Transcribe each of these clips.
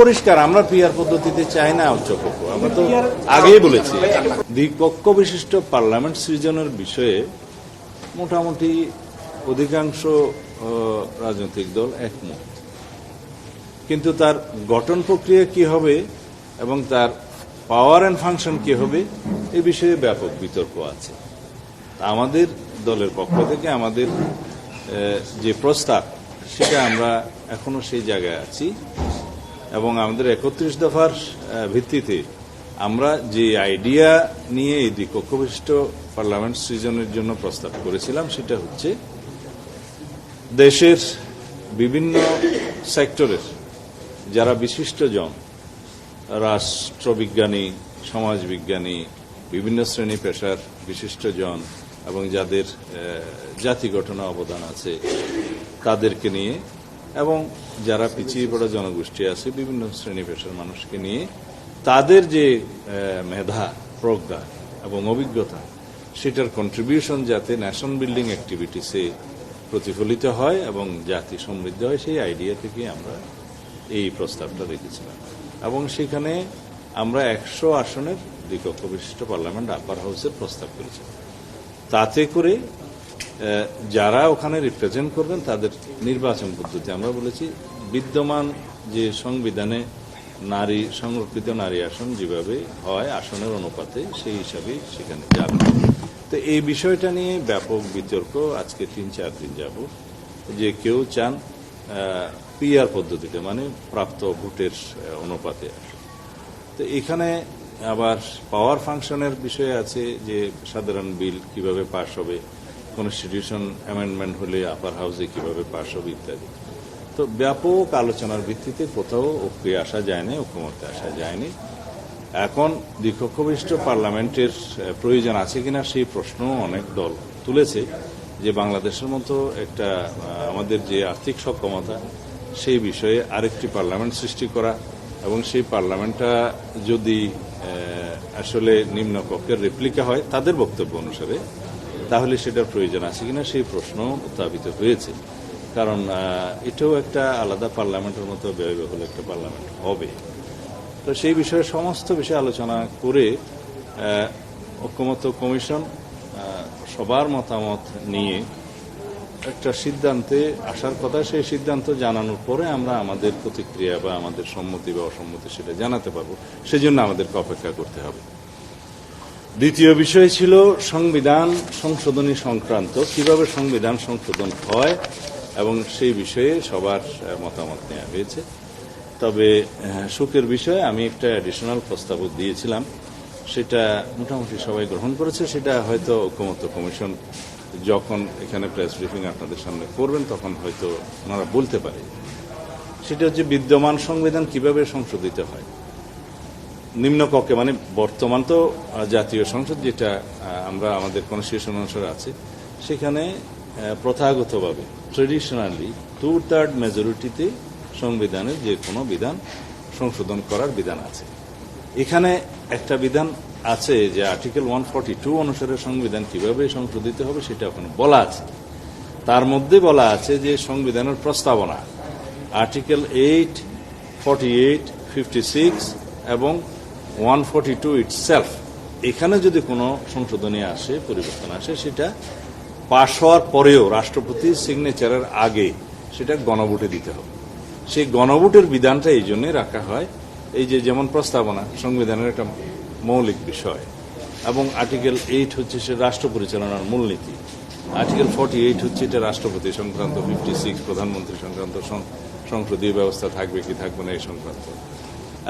পরিষ্কার আমরা পিয়ার পদ্ধতিতে চাই না উচ্চকক্ষ আমরা তো আগেই বলেছি দ্বিকক্ষ বিশিষ্ট পার্লামেন্ট সৃজনের বিষয়ে মোটামুটি অধিকাংশ রাজনৈতিক দল একমত। কিন্তু তার গঠন প্রক্রিয়া কি হবে এবং তার পাওয়ার অ্যান্ড ফাংশন কি হবে এ বিষয়ে ব্যাপক বিতর্ক আছে। আমাদের দলের পক্ষ থেকে আমাদের যে প্রস্তাব সেটা আমরা এখনও সেই জায়গায় আছি। এবং আমাদের একত্রিশ দফার ভিত্তিতে আমরা যে আইডিয়া নিয়ে এই দ্বিকক্ষ বিশিষ্ট পার্লামেন্ট সৃজনের জন্য প্রস্তাব করেছিলাম, সেটা হচ্ছে দেশের বিভিন্ন সেক্টরের যারা বিশিষ্টজন, রাষ্ট্রবিজ্ঞানী, সমাজবিজ্ঞানী, বিভিন্ন শ্রেণি পেশার বিশিষ্টজন এবং যাদের জাতি গঠনে অবদান আছে, তাদেরকে নিয়ে এবং যারা পিছিয়ে পড়া জনগোষ্ঠী আছে, বিভিন্ন শ্রেণি পেশার মানুষকে নিয়ে তাদের যে মেধা, প্রজ্ঞা এবং অভিজ্ঞতা, সেটার কন্ট্রিবিউশন যাতে ন্যাশন বিল্ডিং অ্যাক্টিভিটিসে প্রতিফলিত হয় এবং জাতি সমৃদ্ধ হয়, সেই আইডিয়া থেকে আমরা এই প্রস্তাবটা রেখেছিলাম। এবং সেখানে আমরা একশো আসনের দ্বিকক্ষ বিশিষ্ট পার্লামেন্ট আপার হাউসের প্রস্তাব করেছিলাম তাতে করে যারা ওখানে রিপ্রেজেন্ট করবেন, তাদের নির্বাচন পদ্ধতি আমরা বলেছি। বিদ্যমান যে সংবিধানে নারী, সংরক্ষিত নারী আসন যেভাবে হয়, আসনের অনুপাতে সেই হিসাবে সেখানে যাবে। তো এই বিষয়টা নিয়ে ব্যাপক বিতর্ক আজকে তিন, চার দিন যাব যে কেউ চান পিআর পদ্ধতিতে মানে প্রাপ্ত ভোটের অনুপাতে তো এখানে আবার পাওয়ার ফাংশনের বিষয় আছে, যে সাধারণ বিল কীভাবে পাশ হবে কনস্টিটিউশন অ্যামেন্ডমেন্ট হলে আপার হাউসে কীভাবে পাশ হবে ইত্যাদি। তো ব্যাপক আলোচনার ভিত্তিতে কোথাও ঐক্যে আসা যায়নি ঐক্যমতে আসা যায়নি। এখন দ্বিকক্ষবিষ্ট পার্লামেন্টের প্রয়োজন আছে কিনা সেই প্রশ্ন অনেক দল তুলেছে যে বাংলাদেশের মতো একটা আমাদের যে আর্থিক সক্ষমতা, সেই বিষয়ে আরেকটি পার্লামেন্ট সৃষ্টি করা এবং সেই পার্লামেন্টটা যদি আসলে নিম্ন কক্ষের রেপ্লিকা হয়, তাদের বক্তব্য অনুসারে তাহলে সেটার প্রয়োজন আছে কিনা সেই প্রশ্ন উত্থাপিত হয়েছে। কারণ এটাও একটা আলাদা পার্লামেন্টের মতো ব্যয়বহুল একটা পার্লামেন্ট হবে। তো সেই বিষয়ে সমস্ত বিষয়ে আলোচনা করে আহ, ঐক্যমত্য কমিশন সবার মতামত নিয়ে একটা সিদ্ধান্তে আসার কথা সেই সিদ্ধান্ত জানানোর পরে আমরা আমাদের প্রতিক্রিয়া বা আমাদের সম্মতি বা অসম্মতি সেটা জানাতে পারব। সেজন্য আমাদেরকে অপেক্ষা করতে হবে। দ্বিতীয় বিষয় ছিল সংবিধান সংশোধনী সংক্রান্ত, কীভাবে সংবিধান সংশোধন হয়, এবং সেই বিষয়ে সবার মতামত নেওয়া হয়েছে। তবে সুখের বিষয়ে, আমি একটা অ্যাডিশনাল প্রস্তাবও দিয়েছিলাম। সেটা মোটামুটি সবাই গ্রহণ করেছে। সেটা হয়তো ঐক্যমত্য কমিশন যখন এখানে প্রেস ব্রিফিং আপনাদের সামনে করবেন, তখন হয়তো ওনারা বলতে পারে। সেটা হচ্ছে বিদ্যমান সংবিধান কীভাবে সংশোধিত হয়। নিম্নকক্ষে মানে বর্তমান তো জাতীয় সংসদ যেটা আমরা আমাদের কনস্টিটিউশন অনুসারে আছে, সেখানে প্রথাগতভাবে ট্রেডিশনালি টু থার্ড মেজরিটিতে সংবিধানের যে কোনো বিধান সংশোধন করার বিধান আছে। এখানে একটা বিধান আছে যে আর্টিকেল ওয়ান ফর্টি টু অনুসারে সংবিধান কীভাবে সংশোধিত হবে সেটা ওখানে বলা আছে। তার মধ্যে বলা আছে যে সংবিধানের প্রস্তাবনা article eight forty eight fifty six এবং ওয়ান ফর্টি টু ইটসেলফ এখানে যদি কোনো সংশোধনী আসে, পরিবর্তন আসে, সেটা পাশ হওয়ার পরেও রাষ্ট্রপতির সিগনেচারের আগে সেটা গণভোটে দিতে হবে। সেই গণভোটের বিধানটা এই জন্যই রাখা হয়, এই যে যেমন প্রস্তাবনা, সংবিধানের একটা মৌলিক বিষয়, এবং আর্টিকেল এইট হচ্ছে সে রাষ্ট্র পরিচালনার মূলনীতি। আর্টিকেল ফর্টি এইট হচ্ছে এটা রাষ্ট্রপতি সংক্রান্ত, ফিফটি সিক্স প্রধানমন্ত্রী সংক্রান্ত সংসদীয় ব্যবস্থা থাকবে কি থাকবে না এই সংক্রান্ত।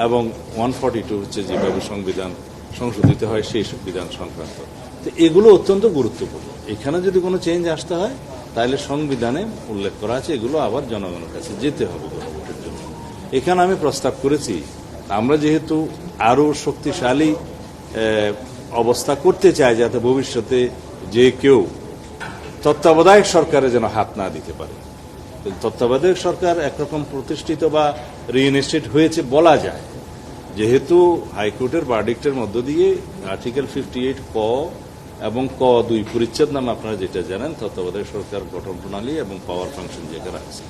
এবং ওয়ান ফর্টি টু হচ্ছে যেভাবে সংবিধান সংশোধিত হয়, সেই বিধান সংক্রান্ত। তো এগুলো অত্যন্ত গুরুত্বপূর্ণ। এখানে যদি কোনো চেঞ্জ আসতে হয়, তাহলে সংবিধানে উল্লেখ করা আছে, এগুলো আবার জনগণের কাছে যেতে হবে গণভোটের জন্য। এখানে আমি প্রস্তাব করেছি, আমরা যেহেতু আরও শক্তিশালী অবস্থা করতে চাই যাতে ভবিষ্যতে যে কেউ তত্ত্বাবধায়ক সরকারে যেন হাত না দিতে পারে। তত্ত্বাবধায়ক সরকার একরকম প্রতিষ্ঠিত বা রিইনস্টেট হয়েছে বলা যায়। যেহেতু হাইকোর্টের ভার্ডিক্টের মধ্য দিয়ে আর্টিকেল ফিফটি এইট ক এবং ক দুই পরিচ্ছেদ নামে আপনারা যেটা জানেন, তত্ত্বাবধায়ক সরকার গঠন প্রণালী এবং পাওয়ার ফাংশন যেখানে আছে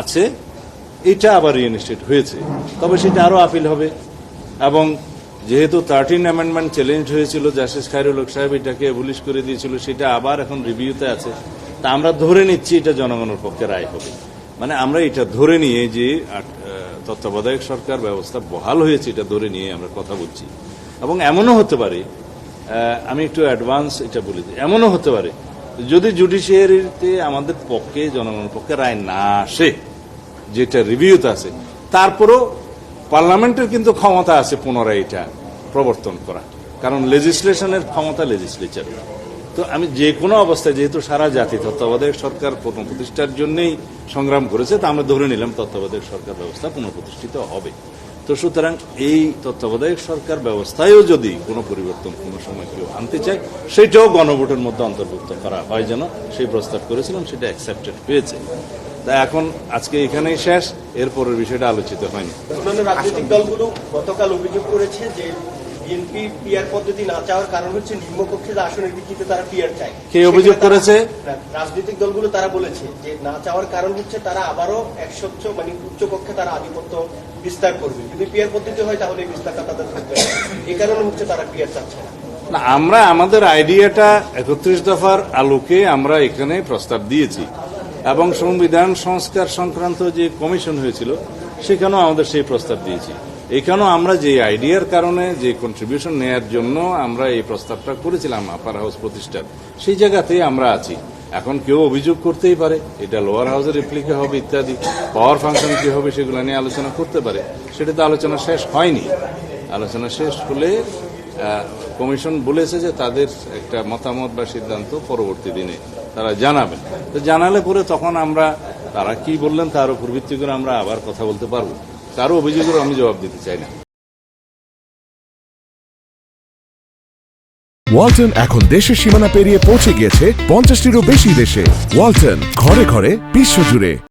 আছে, এটা আবার রিইনস্টেট হয়েছে। তবে সেটা আরও আপিল হবে। এবং যেহেতু থার্টিন অ্যামেন্ডমেন্ট চ্যালেঞ্জ হয়েছিল জাস্টিস খায়রুল হক সাহেব এটাকে অবলিশ করে দিয়েছিল, সেটা আবার এখন রিভিউতে আছে। তা আমরা ধরে নিচ্ছি এটা জনগণের পক্ষে রায় হবে। মানে আমরা এটা ধরে নিয়ে যে তত্ত্বাবধায়ক সরকার, ব্যবস্থা বহাল হয়েছে, এটা ধরে নিয়ে আমরা কথা বলছি। এবং এমনও হতে পারে আমি একটু অ্যাডভান্স এটা বলে এমনও হতে পারে, যদি জুডিশিয়ারিতে আমাদের পক্ষে, জনগণের পক্ষে রায় না আসে, যেটা রিভিউতে আছে, তারপরও পার্লামেন্টের কিন্তু ক্ষমতা আছে পুনরায় এটা প্রবর্তন করা কারণ লেজিসলেশনের ক্ষমতা লেজিসলেচার তো আমি যে কোনো অবস্থায়, যেহেতু সারা জাতি তত্ত্বাবধায়ক সরকার পুনঃপ্রতিষ্ঠার জন্যই সংগ্রাম করেছে, তা আমরা ধরে নিলাম তত্ত্বাবধায়ক সরকার ব্যবস্থা পুনঃপ্রতিষ্ঠিত হবে। তো সুতরাং এই তত্ত্বাবধায়ক সরকার ব্যবস্থায়ও যদি কোনো পরিবর্তন কোনো সময় কেউ আনতে চায়, সেটাও গণভোটের মধ্যে অন্তর্ভুক্ত করা হয় যেন, সেই প্রস্তাব করেছিলাম, সেটা অ্যাকসেপ্টেড হয়েছে তা এখন আজকে এখানেই শেষ, এরপরের বিষয়টা আলোচিত হয়নি। রাজনৈতিক দলগুলো গতকাল অভিযোগ করেছে যে বিএনপি পিআর পদ্ধতি না চাওয়ার কারণ হচ্ছে নিম্নকক্ষে যে আসনের ভিত্তিতে তারা পিআর চায় কে অভিযোগ করেছে? রাজনৈতিক দলগুলো তারা বলেছে যে না চাওয়ার কারণ হচ্ছে তারা আবারও একশোচ্চ মানে উচ্চ কক্ষে তারা আধিপত্য বিস্তার করবে যদি পিআর পদ্ধতি হয় তাহলে বিস্তারটা তাদের থাকবে। এই কারণে হচ্ছে তারা পিআর চাচ্ছে না না আমরা আমাদের আইডিয়াটা একত্রিশ দফার আলোকে আমরা এখানে প্রস্তাব দিয়েছি এবং সংবিধান সংস্কার সংক্রান্ত যে কমিশন হয়েছিল সেখানেও আমাদের সেই প্রস্তাব দিয়েছি এখানেও আমরা যে আইডিয়ার কারণে যে কন্ট্রিবিউশন নেয়ার জন্য আমরা এই প্রস্তাবটা করেছিলাম আপার হাউস প্রতিষ্ঠার, সেই জায়গাতেই আমরা আছি। এখন কেউ অভিযোগ করতেই পারে, এটা লোয়ার হাউসের রিপ্লিকা হবে ইত্যাদি পাওয়ার ফাংশন কি হবে সেগুলো নিয়ে আলোচনা করতে পারে। সেটা তো আলোচনা শেষ হয়নি। আলোচনা শেষ হলে কমিশন বলেছে যে তাদের একটা মতামত বা সিদ্ধান্ত পরবর্তী দিনে তারা জানাবেন তো জানালে পরে তখন আমরা, তারা কি বললেন তার উপর ভিত্তি করে আমরা আবার কথা বলতে পারব। কারও অভিযোগের আমি জবাব দিতে চাই না। ওয়ালটন এখন দেশের সীমানা পেরিয়ে পৌঁছে গিয়েছে পঞ্চাশটিরও বেশি দেশে। ওয়ালটন ঘরে ঘরে বিশ্বজুড়ে।